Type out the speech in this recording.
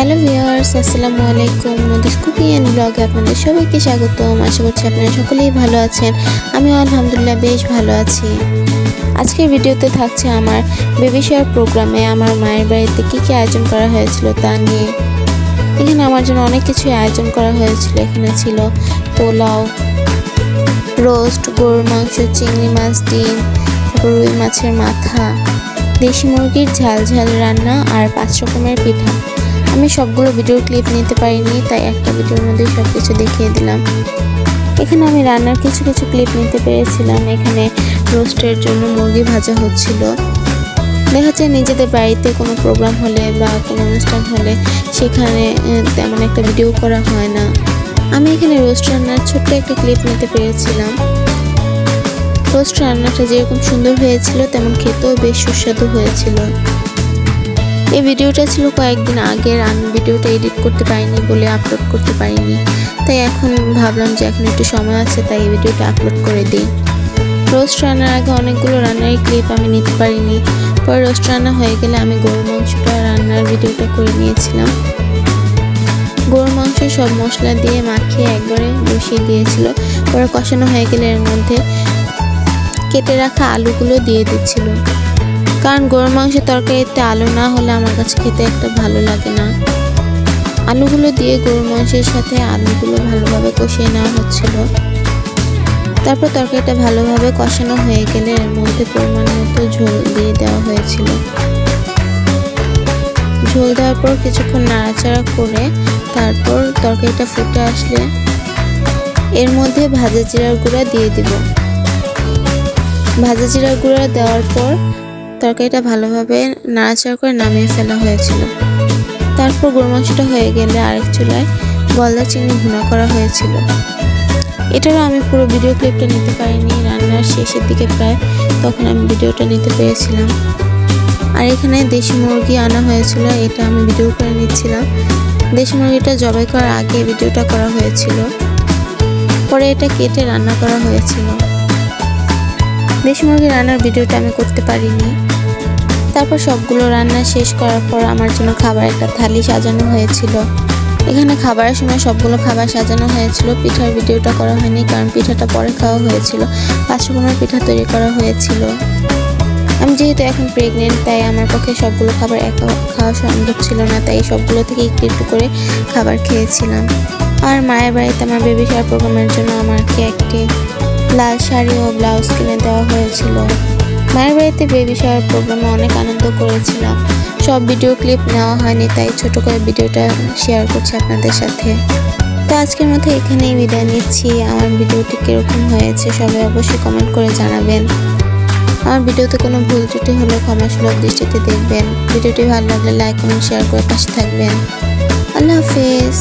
Hello viewers, আসসালামু আলাইকুম। নদিস cooking and ব্লগে আপনাদের সবাইকে স্বাগতম। আশা করছি আপনারা সকলেই ভালো আছেন। আমিও আলহামদুলিল্লাহ বেশ ভালো আছি। আজকের ভিডিওতে থাকছে আমার বেবি শেয়ার প্রোগ্রামে আমার মায়ের বাড়িতে কী কী আয়োজন করা হয়েছিল তা নিয়ে। এখানে আমার জন্য অনেক কিছুই আয়োজন করা হয়েছিল। এখানে ছিল পোলাও, রোস্ট, গরুর মাংস, চিংড়ি মাছ, ডিম, রুই মাছের মাথা, দেশি মুরগির ঝাল ঝাল রান্না আর পাঁচ রকমের পিঠা। আমি সবগুলো ভিডিও ক্লিপ নিতে পারিনি, তাই একটা ভিডিওর মধ্যে সব কিছু দেখিয়ে দিলাম। এখানে আমি রান্নার কিছু কিছু ক্লিপ নিতে পেরেছিলাম। এখানে রোস্টের জন্য মুরগি ভাজা হচ্ছিল। দেখা যায় নিজেদের বাড়িতে কোনো প্রোগ্রাম হলে বা কোনো অনুষ্ঠান হলে সেখানে তেমন একটা ভিডিও করা হয় না। আমি এখানে রোস্ট রান্নার ছোট্ট একটা ক্লিপ নিতে পেরেছিলাম। রোস্ট রান্নাটা যেরকম সুন্দর হয়েছিল, তেমন খেতেও বেশ সুস্বাদু হয়েছিল। এই ভিডিওটা ছিল কয়েকদিন আগের আমি ভিডিওটা এডিট করতে পারিনি বলে আপলোড করতে পারিনি। তাই এখন ভাবলাম যে এখন একটু সময় আছে, তাই এই ভিডিওটা আপলোড করে দিই। রোস্ট রান্নার আগে অনেকগুলো রান্নার ক্লিপ আমি নিতে পারিনি। পরে রোস্ট রান্না হয়ে গেলে আমি গরুর মাংসটা রান্নার ভিডিওটা করে নিয়েছিলাম। গরুর মাংস সব মশলা দিয়ে মাখিয়ে একবারে বসিয়ে দিয়েছিল। পরে কষানো হয়ে গেলে এর মধ্যে কেটে রাখা আলুগুলো দিয়ে দিচ্ছিল। কারণ গরুর মাংস তরকারিতে আলু না হলে আমার কাছে খেতে একটা ভালো লাগে না। আলুগুলো দিয়ে গরুর মাংসের সাথে আলুগুলো ভালোভাবে কষিয়ে নেওয়া হচ্ছিল। তারপর তরকারিটা ভালোভাবে কষানো হয়ে গেলে এর মধ্যে পরিমাণ মতো ঝোল দিয়ে দেওয়া হয়েছিল। ঝোল দেওয়ার পর কিছুক্ষণ নাড়াচাড়া করে তারপর তরকারিটা ফুটে আসলে এর মধ্যে ভাজা জিরার গুঁড়া দিয়ে দিব। ভাজা জিরার গুঁড়া দেওয়ার পর তরকারিটা ভালোভাবে নাড়াচাড়া করে নামিয়ে ফেলা হয়েছিল। তারপর গরু মাংসটা হয়ে গেলে আরেক চুলায় গলদা চিংড়ি ভুনা করা হয়েছিল। এটারও আমি পুরো ভিডিও ক্লিপটা নিতে পারিনি, রান্নার শেষের দিকে প্রায় তখন আমি ভিডিওটা নিতে পেরেছিলাম। আর এখানে দেশি মুরগি আনা হয়েছিল, এটা আমি ভিডিও করে নিচ্ছিলাম। দেশি মুরগিটা জবাই করার আগে ভিডিওটা করা হয়েছিল। পরে এটা কেটে রান্না করা হয়েছিল। দেশি মুরগি রান্নার ভিডিওটা আমি করতে পারিনি। তারপর সবগুলো রান্না শেষ করার পর আমার জন্য খাবার একটা থালি সাজানো হয়েছিল। এখানে খাবারের সময় সবগুলো খাবার সাজানো হয়েছিল। পিঠার ভিডিওটা করা হয়নি কারণ পিঠাটা পরে খাওয়া হয়েছিল। পাঁচ রকমের পিঠা তৈরি করা হয়েছিল। আমি যেহেতু এখন প্রেগনেন্ট তাই আমার পক্ষে সবগুলো খাবার একা খাওয়া সম্ভব ছিল না, তাই সবগুলো থেকে একটু একটু করে খাবার খেয়েছিলাম। আর মায়ের বাড়িতে আমার বেবি শাওয়ার প্রোগ্রামের জন্য আমাকে একটি লাল শাড়ি ও ব্লাউজ কিনে দেওয়া হয়েছিল। মায়ের বাড়িতে বেবি শাওয়ার প্রোগ্রামে অনেক আনন্দ করেছিলাম। সব ভিডিও ক্লিপ নেওয়া হয়নি, তাই ছোট করে ভিডিওটা শেয়ার করছি আপনাদের সাথে। তো আজকের মতো এখানেই বিদায় নিচ্ছি। আমার ভিডিওটি কীরকম হয়েছে সবাই অবশ্যই কমেন্ট করে জানাবেন। আমার ভিডিওতে কোনো ভুল ত্রুটি হলে ক্ষমা সুলভ দৃষ্টিতে দেখবেন। ভিডিওটি ভালো লাগলে লাইক কমেন্ট শেয়ার করে পাশে থাকবেন। আল্লাহ হাফিজ।